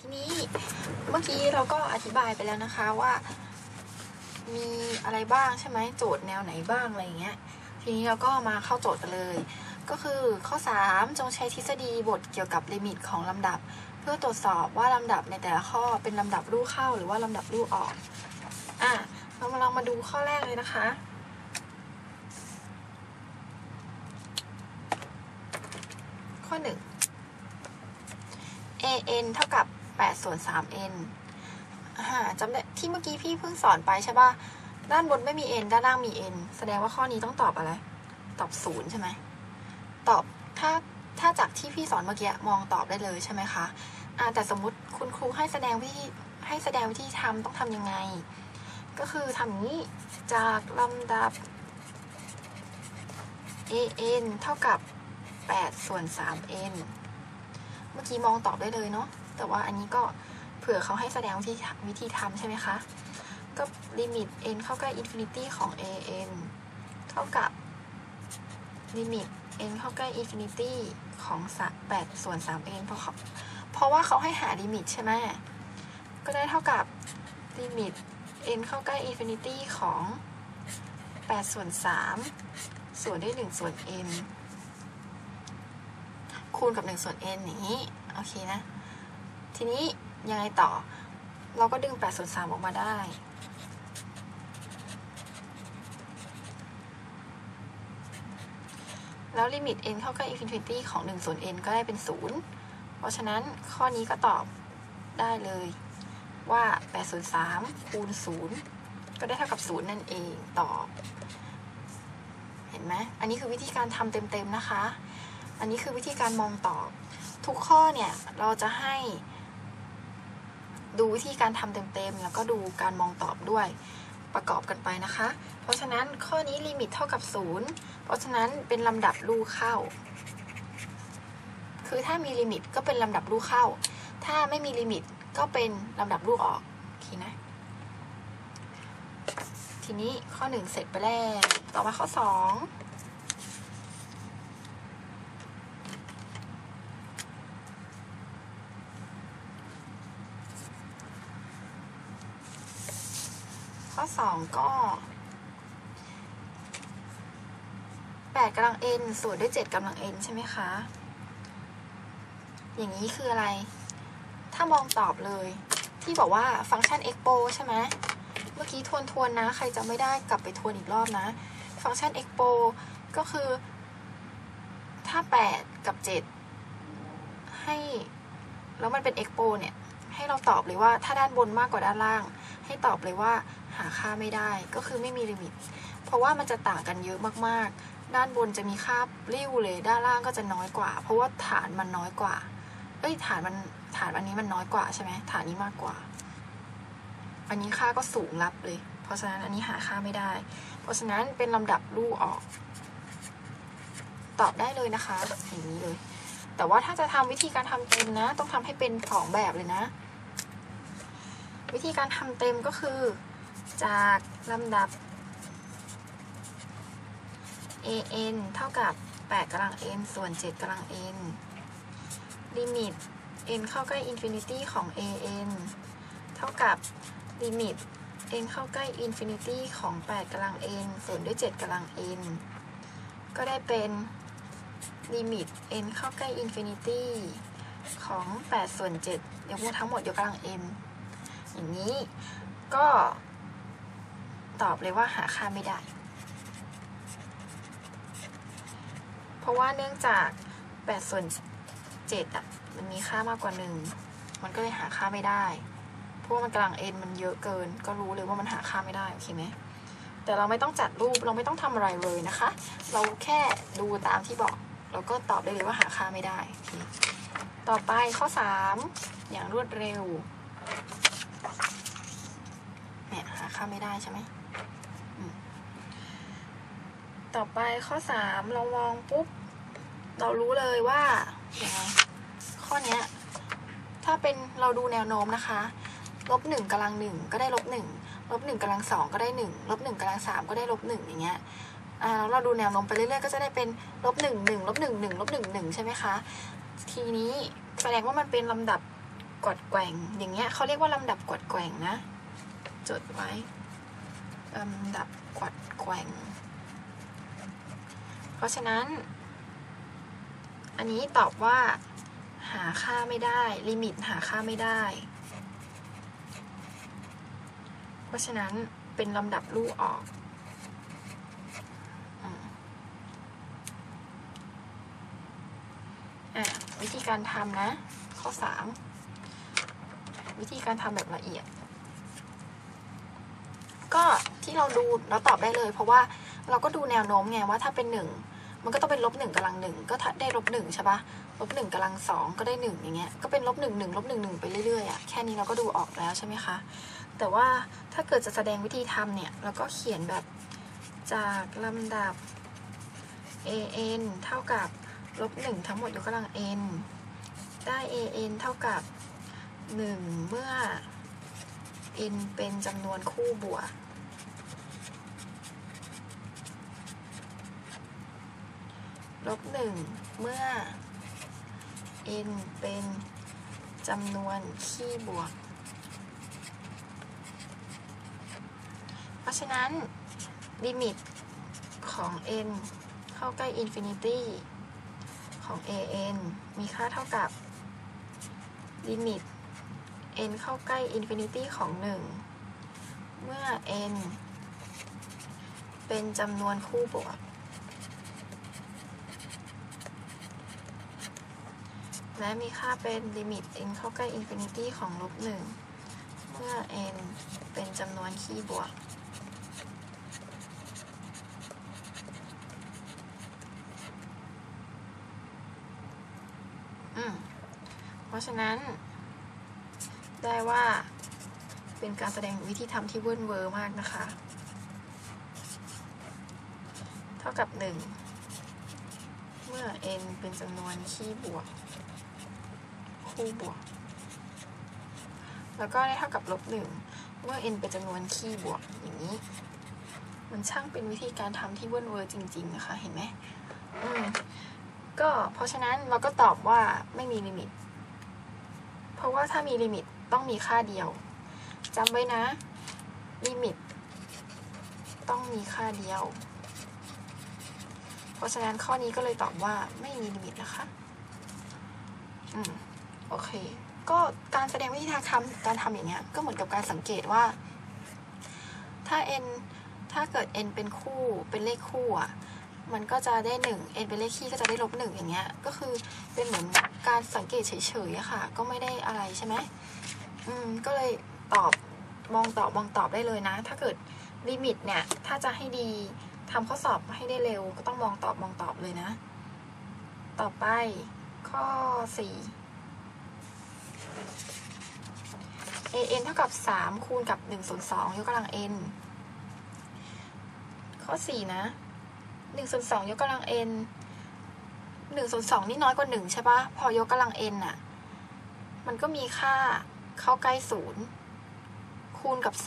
ทีนี้เมื่อกี้เราก็อธิบายไปแล้วนะคะว่า มีอะไรบ้างใช่ไหมโจทย์แนวไหนบ้างอะไรอย่างเงี้ย ทีนี้เราก็มาเข้าโจทย์กันเลย ก็คือข้อ 3 จงใช้ทฤษฎีบทเกี่ยวกับลิมิตของลำดับ เพื่อตรวจสอบว่าลำดับในแต่ละข้อเป็นลำดับลูเข้าหรือว่าลำดับลูออกอะเรามาลองมาดูข้อแรกเลยนะคะข้อ 1 an เท่ากับ ส่วน 3n จำได้ที่เมื่อกี้พี่เพิ่งสอนไปใช่ป่ะด้านบนไม่มี n ด้านล่างมี n แสดงว่าข้อนี้ต้องตอบอะไร ตอบ0ใช่ไหม ตอบถ้าถ้าจากที่พี่สอนเมื่อกี้มองตอบได้เลยใช่ไหมคะอ่าแต่สมมุติคุณครูให้แสดงวิธีให้แสดงวิธีทำต้องทำยังไง ก็คือทำอย่างนี้จากลำดับ an เท่ากับ 8 ส่วน 3n เมื่อกี้มองตอบได้เลยเนาะแต่ว่าอันนี้ก็ ผื่อเขาให้แสดงวิธีวิธีทำใช่ไหมคะ ก็ลิมิต n เข้าใกล้ infinity ของ an เท่ากับลิมิต n เข้าใกล้ infinity ของ8ส่วน 3n เพราะเขาเพราะว่าเขาให้หาลิมิตใช่ไหมก็ได้เท่ากับลิมิต n เข้าใกล้ infinity ของ8ส่วน3ส่วนด้วย1ส่วน n คูณกับ 1 ส่วน n อย่างนี้ โอเคนะ ทีนี้ ยังไงต่อ เราก็ดึง8ส่วน3ออกมาได้แล้วลิมิต n เข้าใกล้ infinity ของ1ส่วน n ก็ได้เป็น 0 เพราะฉะนั้นข้อนี้ก็ตอบได้เลยว่า 8 ส่วน 3 คูณ 0 ก็ได้เท่ากับ 0 นั่นเองตอบ เห็นไหมอันนี้คือวิธีการทำเต็มๆนะคะ อันนี้คือวิธีการมองตอบ ทุกข้อเนี่ย เราจะให้ ดูวิธีการทำเต็มๆ แล้วก็ดูการมองตอบด้วยประกอบกันไปนะคะ เพราะฉะนั้นข้อนี้ลิมิตเท่ากับ 0 เพราะฉะนั้นเป็นลำดับลูกเข้า คือถ้ามีลิมิตก็เป็นลำดับลูกเข้า ถ้าไม่มีลิมิตก็เป็นลำดับลูกออกโอเคนะ ทีนี้ข้อ 1 เสร็จไปแล้ว ต่อมาข้อ 2 ข้อ2ก็8กำลัง n ส่วนด้วย7กำลัง n ใช่ไหมคะ อย่างนี้คืออะไร ถ้ามองตอบเลย ที่บอกว่าฟังก์ชัน expo ใช่ไหมเมื่อกี้ทวนทวนๆนะ ใครจะไม่ได้กลับไปทวนอีกรอบนะ ฟังก์ชัน expo ก็คือ ถ้า 8 กับ 7 ให้ แล้วมันเป็น expo เนี่ย ให้เราตอบเลยว่าถ้าด้านบนมากกว่าด้านล่าง ให้ตอบเลยว่า หาค่าไม่ได้ก็คือไม่มีลิมิต เพราะว่ามันจะต่างกันเยอะมากๆ ด้านบนจะมีค่าริ้วเลย ด้านล่างก็จะน้อยกว่า เพราะว่าฐานมันน้อยกว่าเอ้ยฐานมันฐานอันนี้มันน้อยกว่าใช่ไหมฐานนี้มากกว่า อันนี้ค่าก็สูงรับเลย เพราะฉะนั้นอันนี้หาค่าไม่ได้ เพราะฉะนั้นเป็นลำดับลูกออก ตอบได้เลยนะคะอย่างนี้เลย แต่ว่าถ้าจะทำวิธีการทำเต็มนะ ต้องทำให้เป็นสองแบบเลยนะ วิธีการทำเต็มก็คือ จากลำดับ an เท่ากับ 8กำลัง n ส่วน 7กำลัง n ลิมิต n เข้าใกล้ infinity ของ an เท่ากับลิมิต n เข้าใกล้ infinity ของ 8กำลัง n ส่วนด้วย 7กำลัง n ก็ได้เป็นลิมิต n เข้าใกล้ infinity ของ 8 ส่วน 7 ยกกำลังทั้งหมดยกกำลัง n อย่างนี้ก็ ตอบเลยว่าหาค่าไม่ได้ เพราะว่าเนื่องจาก8ส่วน7อะมันมีค่ามากกว่า 1 มันก็เลยหาค่าไม่ได้ เพราะว่ามันกำลัง n มันเยอะเกิน ก็รู้เลยว่ามันหาค่าไม่ได้โอเคไหมแต่เราไม่ต้องจัดรูปเราไม่ต้องทำอะไรเลยนะคะ เราแค่ดูตามที่บอก เราก็ตอบได้เลยว่าหาค่าไม่ได้ ต่อไปข้อ 3 อย่างรวดเร็วเนี่ยหาค่าไม่ได้ใช่ไหม ต่อไปข้อ3เรามองปุ๊บ เรารู้เลยว่าอยังไงข้อเนี้ย ถ้าเป็นเราดูแนวโน้มนะคะลบหนึ่งกำลังหนึ่งก็ได้ลบหนึ่งลบหนึ่งกำลังสองก็ได้หนึ่งลบหนึ่งกำลังสามก็ได้ลบหนึ่งอย่างเงี้ยอ่าเราดูแนวโน้มไปเรื่อยๆก็จะได้เป็นลบหนึ่งหนึ่งลบหนึ่งหนึ่งลบหนึ่งหนึ่งใช่ไหมคะ ทีนี้แสดงว่ามันเป็นลำดับกดแกว่ง อย่างเงี้ยเขาเรียกว่าลำดับกดแกว่งนะ จดไว้ลำดับกดแกว่ง เพราะฉะนั้น อันนี้ตอบว่า หาค่าไม่ได้ ลิมิตหาค่าไม่ได้ เพราะฉะนั้นเป็นลำดับลูกออกอืมอะวิธีการทำนะ ข้อ 3 วิธีการทำแบบละเอียด ก็ที่เราดูเราตอบได้เลย เพราะว่าเราก็ดูแนวโน้มไงว่าถ้าเป็นหนึ่ง มันก็ต้องเป็นลบหนึ่งกำลังหนึ่งก็ได้ลบหนึ่งใช่ปะลบหนึ่งกำลังสองก็ได้หนึ่งอย่างเงี้ยก็เป็นลบหนึ่งหนึ่งลบหนึ่งหนึ่งไปเรื่อยๆอะแค่นี้เราก็ดูออกแล้วใช่ไหมคะแต่ว่าถ้าเกิดจะแสดงวิธีทำเนี่ยเราก็เขียนแบบจากลำดับ an เท่ากับลบหนึ่งทั้งหมดยกกำลัง n ได้ an เท่ากับหนึ่งเมื่อ n เป็นจำนวนคู่บวก ลบหนึ่งเมื่อ n เป็นจำนวนคี่บวก เพราะฉะนั้น ลิมิตของ n เข้าใกล้อินฟินิตี้ของ an มีค่าเท่ากับ ลิมิต n เข้าใกล้อินฟินิตี้ของ 1 เมื่อ n เป็นจำนวนคู่บวก และมีค่าเป็นลิมิต n เข้าใกล้อินฟินิตี้ของลบหนึ่งเมื่อ n เป็นจำนวนคี่บวกอืมเพราะฉะนั้น ได้ว่าเป็นการแสดงวิธีทำที่เวิร์นเวอร์มากนะคะ เท่ากับ 1 เมื่อ n เป็นจำนวนคี่บวก คู่บวก แล้วก็ได้เท่ากับลบหนึ่งเมื่อ n เป็นจำนวนคี่บวกอย่างนี้ มันช่างเป็นวิธีการทำที่เวิร์นเวอร์จริง ๆ นะคะ เห็นไหมอืมก็เพราะฉะนั้นเราก็ตอบว่าไม่มีลิมิต เพราะว่าถ้ามีลิมิตต้องมีค่าเดียวจำไว้นะ ลิมิต ต้องมีค่าเดียว เพราะฉะนั้นข้อนี้ก็เลยตอบว่าไม่มีลิมิตนะคะ อืม โอเค ก็การแสดงวิธีการทำการทำอย่างเงี้ย ก็เหมือนกับการสังเกตว่า ถ้า n ถ้าเกิด n เป็นคู่ เป็นเลขคู่อะ มันก็จะได้หนึ่ง n เป็นเลขคี่ก็จะได้ลบหนึ่งอย่างเงี้ย ก็คือเป็นเหมือนการสังเกตเฉยๆอะค่ะ ก็ไม่ได้อะไรใช่ไหมอืม ก็เลยตอบ มองตอบ มองตอบได้เลยนะ ถ้าเกิดลิมิตเนี่ย ถ้าจะให้ดีทำข้อสอบให้ได้เร็ว ก็ต้องมองตอบ มองตอบเลยนะ ต่อไปข้อสี่ an เท่ากับ 3 คูณกับ1ส่วน2ยกกำลัง n ข้อ 4 นะ1ส่วน2ยกกำลัง n 1ส่วน2นี่น้อยกว่า 1 ใช่ปะพอยกกำลัง n อะมันก็มีค่าเข้าใกล้ 0 คูณกับ 3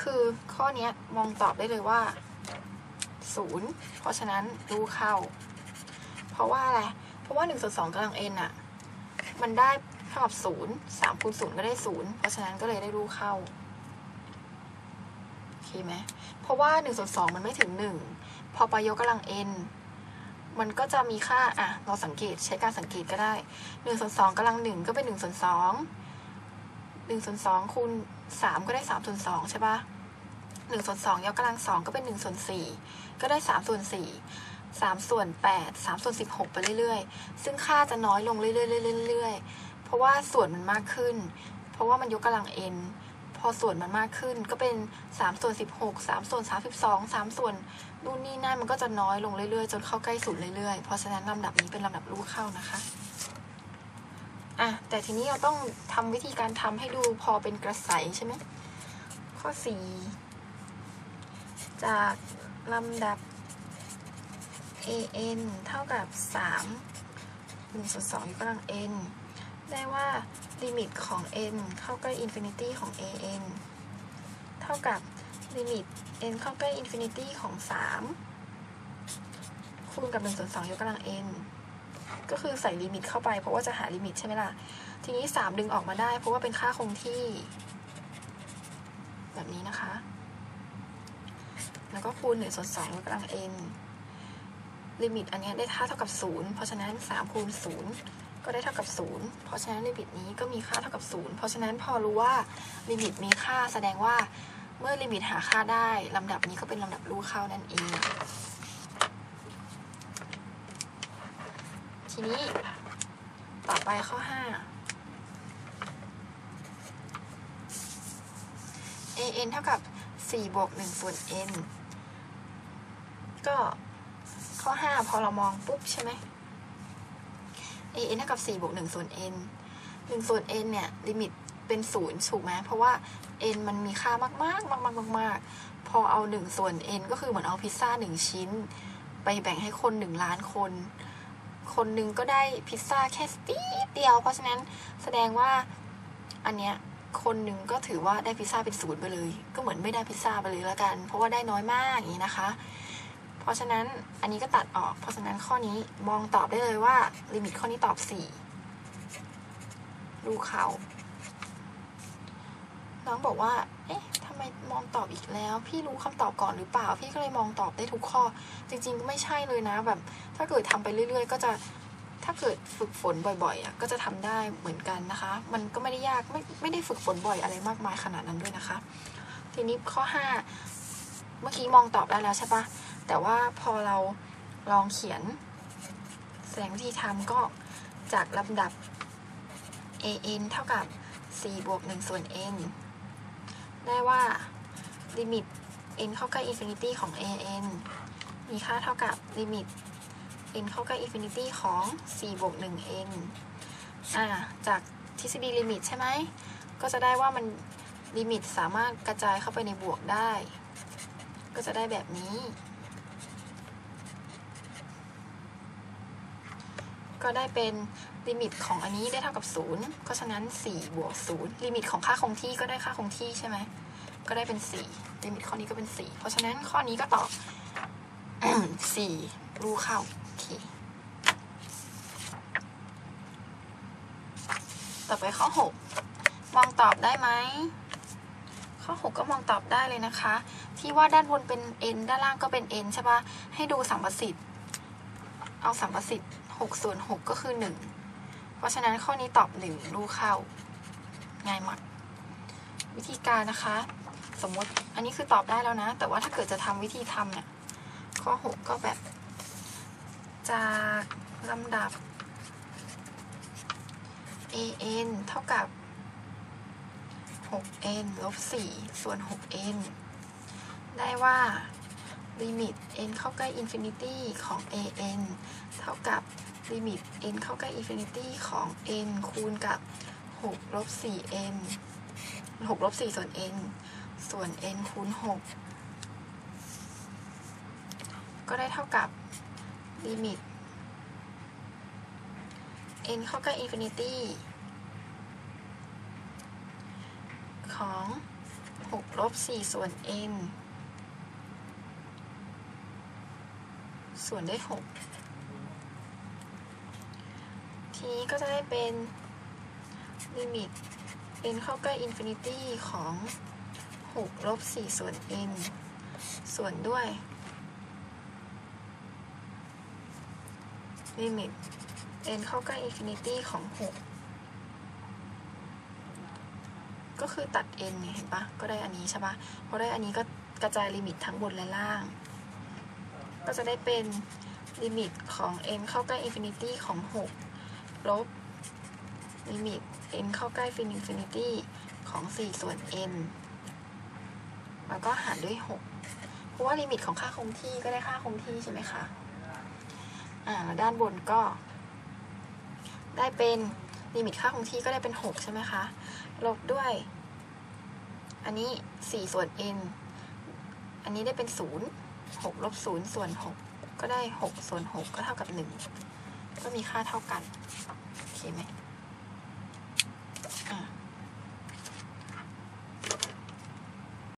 คือข้อนี้มองตอบได้เลยว่า 0 เพราะฉะนั้นรู้เข้า เพราะว่าอะไร ราะว่า1ส่วน2กำลัง n อะมันได้เท่ากับศูนย์สามคูณศูนย์ก็ได้ศูนย์เพราะฉะนั้นก็เลยได้รูเข้าโอเคไหมเพราะว่าหนึ่งส่วนสองมันไม่ถึงหนึ่งพอไปยกกำลัง n มันก็จะมีค่าอะเราสังเกตใช้การสังเกตก็ได้หนึ่งส่วนสองกำลังหนึ่งก็เป็นหนึ่งส่วนสองหนึ่งส่วนสองคูณสามก็ได้สามส่วนสองใช่ปะหนึ่งส่วนสองยกกำลังสองก็เป็นหนึ่งส่วนสี่ก็ได้สามส่วนสี่ สามส่วนแปดสามส่วนสิบหกไปเรื่อยๆ ซึ่งค่าจะน้อยลงเรื่อยๆเรื่อยๆเพราะว่าส่วนมันมากขึ้น เพราะว่ามันยกกำลัง n พอส่วนมันมากขึ้นก็เป็น 3 ส่วน 16 3 ส่วน 32 3 ส่วนนู่นนี่นั่นมันก็จะน้อยลงเรื่อยๆ จนเข้าใกล้ศูนย์เรื่อยๆ เพราะฉะนั้นลำดับนี้เป็นลำดับรู้เข้านะคะอะแต่ทีนี้เราต้องทำวิธีการทำให้ดูพอเป็นกระใสใช่ไหมข้อ 4 จากลำดับ an เท่ากับ 3 1ส่วน2ยกกำลัง n ได้ว่าลิมิตของ n เข้าใกล้อินฟินิตี้ของ an เท่ากับลิมิต n เข้าใกล้อินฟินิตี้ของ 3 คูณกับ1ส่วน2ยกกำลัง n ก็คือใส่ลิมิตเข้าไปเพราะว่าจะหาลิมิตใช่ไหมล่ะ ทีนี้สามดึงออกมาได้ เพราะว่าเป็นค่าคงที่ แบบนี้นะคะ แล้วก็คูณหนึ่งส่วนสองยกกำลัง n ลิมิตอันเนี้ยได้ค่าเท่ากับศูนย์เพราะฉะนั้นสามคูณศูนย์ก็ได้เท่ากับศูนย์เพราะฉะนั้นลิมิตนี้ก็มีค่าเท่ากับศูนย์เพราะฉะนั้นพอรู้ว่าลิมิตมีค่าแสดงว่าเมื่อลิมิตหาค่าได้ลำดับนี้ก็เป็นลำดับรู้เข้านั่นเอง ทีนี้ต่อไปข้อ 5 an เท่ากับ4บวก1ส่วน n ก็ ข้อ 5 พอเรามองปุ๊บใช่ไหม an เท่ากับ4บวก1ส่วน n 1ส่วน n เนี่ย ลิมิตเป็น0ถูกไหมเพราะว่า n มันมีค่ามากมากมากมากมากมากพอเอา 1 ส่วน n ก็คือเหมือนเอาพิซซ่า 1 ชิ้น ไปแบ่งให้คน 1 ล้านคน คนหนึ่งก็ได้พิซซ่าแค่ตีเดียว เพราะฉะนั้นแสดงว่าอันเนี้ยคนหนึ่งก็ถือว่าได้พิซซ่าเป็นศูนย์ไปเลย ก็เหมือนไม่ได้พิซซ่าไปเลยแล้วกัน เพราะว่าได้น้อยมากอย่างนี้นะคะ เพราะฉะนั้นอันนี้ก็ตัดออก เพราะฉะนั้นข้อนี้มองตอบได้เลยว่าลิมิตข้อนี้ตอบสี่ดูเขา น้องบอกว่า เอ๊ะทำไมมองตอบอีกแล้ว พี่รู้คำตอบก่อนหรือเปล่า พี่ก็เลยมองตอบได้ทุกข้อ จริงๆก็ไม่ใช่เลยนะแบบ ถ้าเกิดทำไปเรื่อย ๆ ก็จะถ้าเกิดฝึกฝนบ่อยๆอะก็จะทำได้เหมือนกันนะคะ มันก็ไม่ได้ยากไม่ไม่ได้ฝึกฝนบ่อยอะไรมากมายขนาดนั้นด้วยนะคะ ทีนี้ข้อห้าเมื่อกี้มองตอบได้แล้วใช่ปะ แต่ว่าพอเราลองเขียนแสดงวิธีทำก็จากลำดับ an เท่ากับ 4 บวก 1 ส่วน n ได้ว่า ลิมิต n เข้าใกล้ infinity ของ an มีค่าเท่ากับลิมิต n เข้าใกล้ infinity ของ 4 บวก 1n อ่า จากทฤษฎีลิมิตใช่ไหม ก็จะได้ว่ามันลิมิตสามารถกระจายเข้าไปในบวกได้ ก็จะได้แบบนี้ ก็ได้เป็นลิมิตของอันนี้ได้เท่ากับ 0 เพราะฉะนั้น 4 บวก 0 ลิมิตของค่าคงที่ก็ได้ค่าคงที่ใช่ไหม ก็ได้เป็น 4 ลิมิตข้อนี้ก็เป็น 4 เพราะฉะนั้นข้อนี้ก็ตอบ 4 รู้เข้าโอเคต่อไปข้อ 6 มองตอบได้ไหม ข้อ 6 ก็มองตอบได้เลยนะคะ ที่ว่าด้านบนเป็น n ด้านล่างก็เป็น n ใช่ปะให้ดูสัมประสิทธิ์ เอาสัมประสิทธิ์ 6ส่วน6ก็คือ 1 เพราะฉะนั้นข้อนี้ตอบ1รู้เข้า ง่ายมาก วิธีการนะคะ สมมติอันนี้คือตอบได้แล้วนะ แต่ว่าถ้าเกิดจะทำวิธีทำเนี่ย ข้อ 6 ก็แบบ จากลำดับ an เท่ากับ 6n ลบ 4 ส่วน 6n ได้ว่า ลิมิต n เข้าใกล้ infinity ของ an เท่ากับลิมิต n เข้าใกล้ infinity ของ n คูณกับ6ลบ 4n 6ลบ 4 ส่วน n ส่วน n คูณ 6 ก็ได้เท่ากับลิมิต n เข้าใกล้ infinity ของ 6 ลบ 4 ส่วน n ส่วนด้วย6ทีนี้ก็จะได้เป็นลิมิต n เข้าใกล้ infinity ของ6ลบ4ส่วน n ส่วนด้วยลิมิต n เข้าใกล้ infinity ของ 6 ก็คือตัด n เนี่ยเห็นปะก็ได้อันนี้ใช่ปะพอได้อันนี้ก็กระจายลิมิตทั้งบนและล่าง ก็จะได้เป็นลิมิตของ n เข้าใกล้ infinity ของ 6 ลบลิมิต n เข้าใกล้ infinity ของ 4 ส่วน n แล้วก็หารด้วย 6 เพราะว่าลิมิตของค่าคงที่ก็ได้ค่าคงที่ใช่ไหมคะ อ่าด้านบนก็ ได้เป็นลิมิตค่าคงที่ก็ได้เป็น 6 ใช่ไหมคะ ลบด้วย อันนี้ 4 ส่วน n อันนี้ได้เป็น 0 6ลบ0ส่วน 6 ก็ได้ 6 ส่วน 6 ก็เท่ากับ 1 ก็มีค่าเท่ากัน โอเคไหม